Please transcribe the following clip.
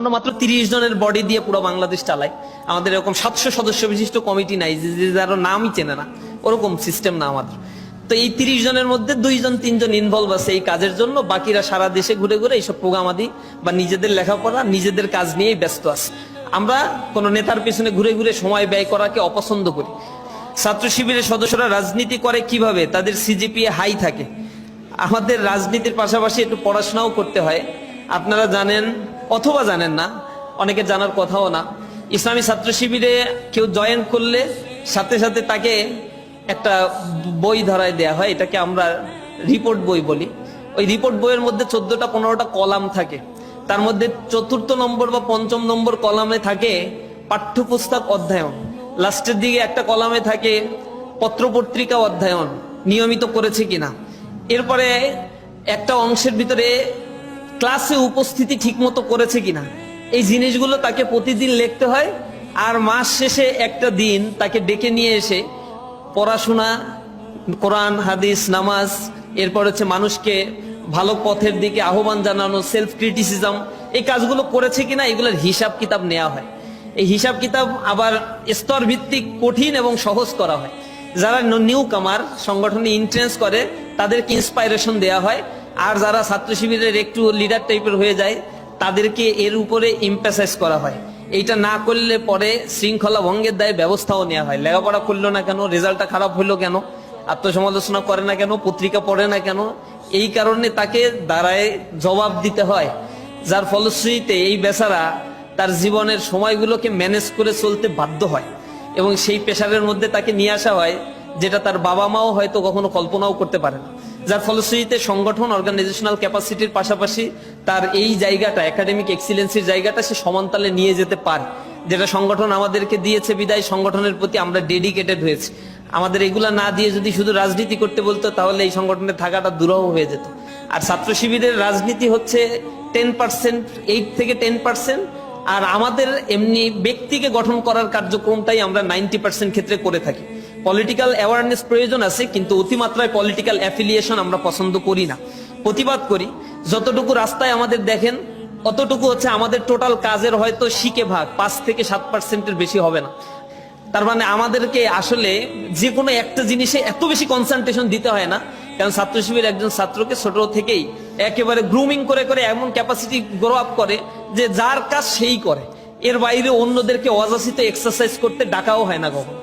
আমরা মাত্র তিরিশ জনের বডি দিয়ে পুরো বাংলাদেশ চালাই। আমাদের এরকম সাতশো সদস্য বিশিষ্ট কমিটি নাই, যে যে যারও নামই চেনে না। ওরকম সিস্টেম না আমাদের। তো এই তিরিশ জনের মধ্যে দুইজন, তিনজন ইনভলভ আছে এই কাজের জন্য। বাকিরা সারা দেশে ঘুরে ঘুরে এইসব প্রোগ্রাম আদি বা নিজেদের লেখাপড়া, নিজেদের কাজ নিয়েই ব্যস্ত আছে। আমরা কোন নেতার পিছনে ঘুরে ঘুরে সময় ব্যয় করাকে অপছন্দ করি। ছাত্র শিবিরের সদস্যরা রাজনীতি করে কীভাবে? তাদের সিজিপিএ হাই থাকে। আমাদের রাজনীতির পাশাপাশি একটু পড়াশোনাও করতে হয়। আপনারা জানেন অথবা জানেন না, অনেকে জানার কথাও না। ইসলামী ছাত্র শিবিরে কেউ জয়েন করলে সাথে সাথে তাকে একটা বই ধরায় দেয়া হয়, এটাকে আমরা রিপোর্ট বই বলি। ওই রিপোর্ট বইয়ের মধ্যে চোদ্দটা, পনেরোটা কলাম থাকে। তার মধ্যে চতুর্থ নম্বর বা পঞ্চম নম্বর কলামে থাকে পাঠ্যপুস্তক অধ্যয়ন। লাস্টের দিকে একটা কলামে থাকে পত্রপত্রিকা অধ্যয়ন, নিয়মিত করেছে কিনা। এরপরে একটা অংশের ভিতরে ক্লাসে উপস্থিতি ঠিকমতো করেছে কিনা? এই জিনিসগুলো তাকে প্রতিদিন লিখতে হয়, আর মাস শেষে একটা দিন তাকে ডেকে নিয়ে এসে পড়াশোনা, কোরআন, হাদিস, নামাজ, এরপর হচ্ছে মানুষকে ভালো পথের দিকে আহ্বান জানানো সেলফ ক্রিটিসিজম এই কাজগুলো করেছে কিনা, এগুলোর হিসাব কিতাব নেওয়া হয়। এই হিসাব কিতাব আবার স্তর ভিত্তিক কঠিন এবং সহজ করা হয়। যারা নিউ কামার সংগঠনে ইন্ট্রেন্স করে, তাদেরকে ইন্সপাইরেশন দেওয়া হয়। আর যারা ছাত্র শিবিরের একটু লিডার টাইপের হয়ে যায়, তাদেরকে এর উপরে ইম্পাসাইজ করা হয়। এইটা না করলে পরে শৃঙ্খলা ভঙ্গের দায়ে ব্যবস্থাও নেওয়া হয়। লেখাপড়া করল না কেন? রেজাল্টটা খারাপ হলো কেন? আত্মসমালোচনা করে না কেন? পত্রিকা পড়ে না কেন? এই কারণে তাকে দাঁড়ায় জবাব দিতে হয়। যার ফলশ্রুতিতে এই বেচারা তার জীবনের সময়গুলোকে ম্যানেজ করে চলতে বাধ্য হয়। এবং সেই পেশারের মধ্যে তাকে নিয়ে আসা হয়, যেটা তার বাবা মাও হয়তো কখনো কল্পনাও করতে পারে না। যার ফলশ্রুতিতে সংগঠন অর্গানাইজেশনাল ক্যাপাসিটির পাশাপাশি তার এই জায়গাটা একাডেমিক এক্সিলেন্সির জায়গাটা সে সমানতালে নিয়ে যেতে পারে। যেটা সংগঠন আমাদেরকে দিয়েছে বিদায়, সংগঠনের প্রতি আমরা ডেডিকেটেড হয়েছি। আমাদের এগুলা না দিয়ে যদি শুধু রাজনীতি করতে বলতো, তাহলে এই সংগঠনে থাকাটা দুরহ হয়ে যেত। আর ছাত্র শিবিরের রাজনীতি হচ্ছে টেন পার্সেন্ট এইট থেকে টেন পার্সেন্ট আর আমাদের এমনি ব্যক্তিকে গঠন করার কার্যক্রমটাই আমরা নাইনটি পার্সেন্ট ক্ষেত্রে করে থাকি। পলিটিক্যাল অ্যাওয়ারনেস প্রয়োজন আছে, কিন্তু অতিমাত্রায় পলিটিক্যাল অ্যাফিলিয়েশন আমরা পছন্দ করি না। প্রতিবাদ করি, যতটুকু রাস্তায় আমাদের দেখেন, অতটুকু হচ্ছে আমাদের টোটাল কাজের হয়তো শিকে ভাগ, পাঁচ থেকে সাত পার্সেন্টের বেশি হবে না। তার মানে আমাদেরকে আসলে যে কোনো একটা জিনিসে এত বেশি কনসেন্ট্রেশন দিতে হয় না, কারণ ছাত্র শিবির একজন ছাত্রকে ছোট থেকেই একেবারে গ্রুমিং করে করে এমন ক্যাপাসিটি গ্রো আপ করে যে যার কাজ সেই করে। এর বাইরে অন্যদেরকে অযাচিত এক্সারসাইজ করতে ডাকাও হয় না কখন।